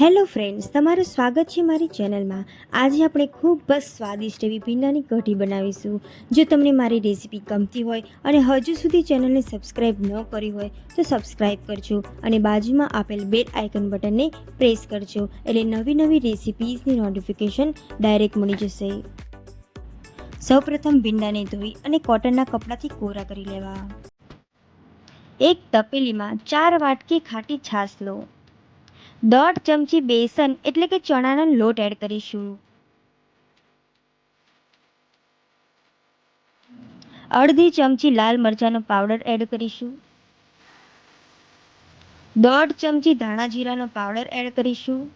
Hello friends, તમારું સ્વાગત છે મારી ચેનલમાં. આજે આપણે ખૂબ જ સ્વાદિષ્ટ એવી ભીંડાની કઢી બનાવીશું. જો તમને મારી રેસીપી ગમતી હોય અને હજુ સુધી ચેનલને સબસ્ક્રાઈબ ન કરી હોય, તો સબસ્ક્રાઈબ કરજો અને બાજુમાં આપેલ બેલ આઇકન બટનને પ્રેસ કરજો. એટલે નવી નવી રેસીપીઝની નોટિફિકેશન ડાયરેક્ટ મળી જશે. સૌપ્રથમ ભીંડાને ધોઈ અને કોટનના કપડાથી કોરા કરી લેવા. એક તપેલીમાં ચાર વાટકી ખાટી છાશ લો. દોઢ ચમચી બેસન એટલે કે ચણાનો લોટ એડ કરીશું. અડધી ચમચી લાલ મરચાંનો પાવડર એડ કરીશું. દોઢ ચમચી ધાણા જીરાનો પાવડર એડ કરીશું.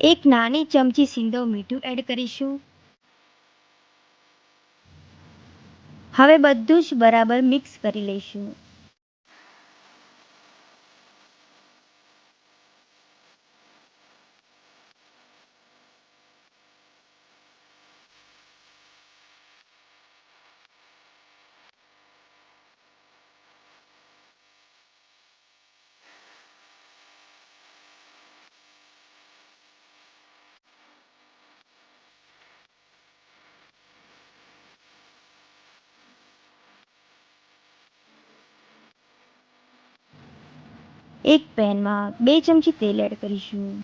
એક નાની ચમચી સિંધવ મીઠું એડ કરીશું. હવે બધું જ બરાબર મિક્સ કરી લઈશું. એક પેનમાં બે ચમચી તેલ એડ કરીશું.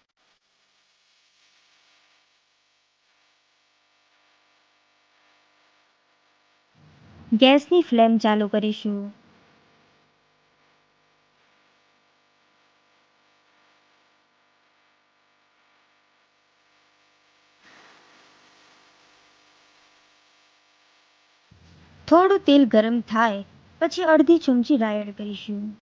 ગેસની ફ્લેમ ચાલુ કરીશું. થોડું તેલ ગરમ થાય, પછી અડધી ચમચી રાઈ એડ કરીશું.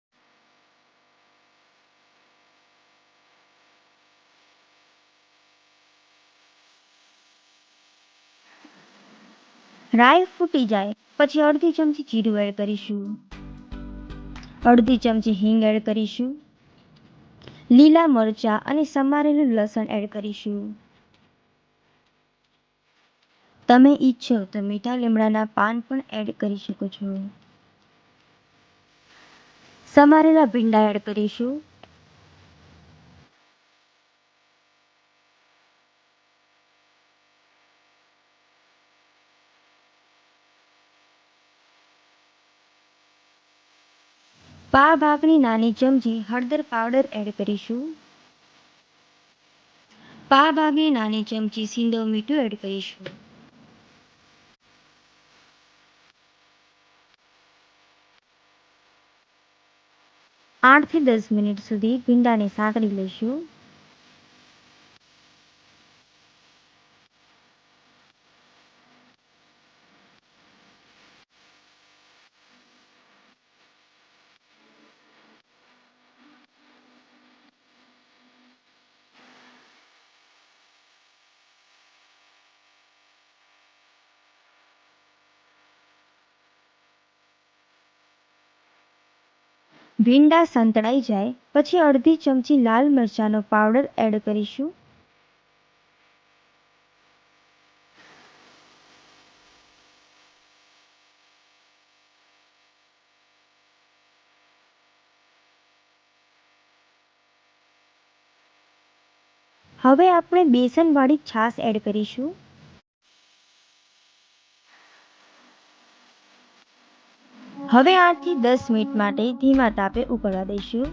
રાઈ ફૂટી જાય. પછી અડધી ચમચી જીરું એડ કરીશું. અડધી ચમચી હિંગ એડ કરીશું. લીલા મરચાં અને સમારેલું લસણ એડ કરીશું. તમે ઈચ્છો તો મીઠા લીમડાના પાન પણ એડ કરી શકો છો. સમારેલા ભીંડા એડ કરીશું. પા ભાગની નાની ચમચી હળદર પાવડર એડ કરીશું. પા ભાગની નાની ચમચી સિંધો મીઠું એડ કરીશું. આઠથી દસ મિનિટ સુધી ભીંડાને સાંકળી લઈશું. ભીંડા સંતળાઈ જાય, પછી અડધી ચમચી લાલ મરચાંનો પાવડર એડ કરીશું. હવે આપણે બેસનવાળી છાશ એડ કરીશું. હવે આઠથી દસ મિનિટ માટે ધીમા તાપે ઉકળવા દઈશું.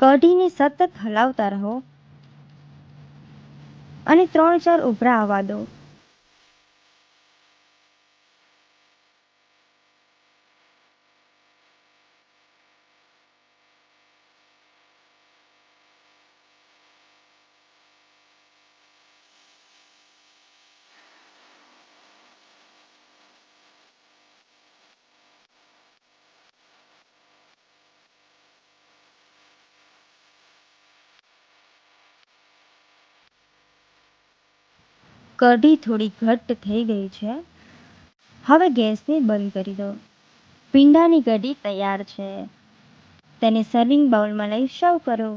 કઢીને સતત હલાવતા રહો અને ત્રણ ચાર ઉભરા આવવા દો. કઢી થોડી ઘટ્ટ થઈ ગઈ છે. હવે ગેસને બંધ કરી દો. ભીંડાની કઢી તૈયાર છે. તેને સર્વિંગ બાઉલમાં લઈ સર્વ કરો.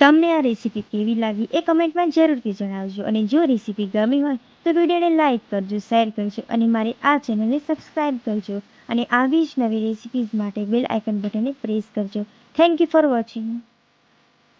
તમને આ રેસીપી કેવી લાગી એ કમેન્ટમાં જરૂરથી જણાવજો. અને જો રેસીપી ગમી હોય તો વિડીયોને લાઇક કરજો શેર કરજો અને મારી આ ચેનલને સબસ્ક્રાઈબ કરજો. અને આવી જ નવી રેસીપીઝ માટે બેલ આઇકન બટનને પ્રેસ કરજો. Thank you for watching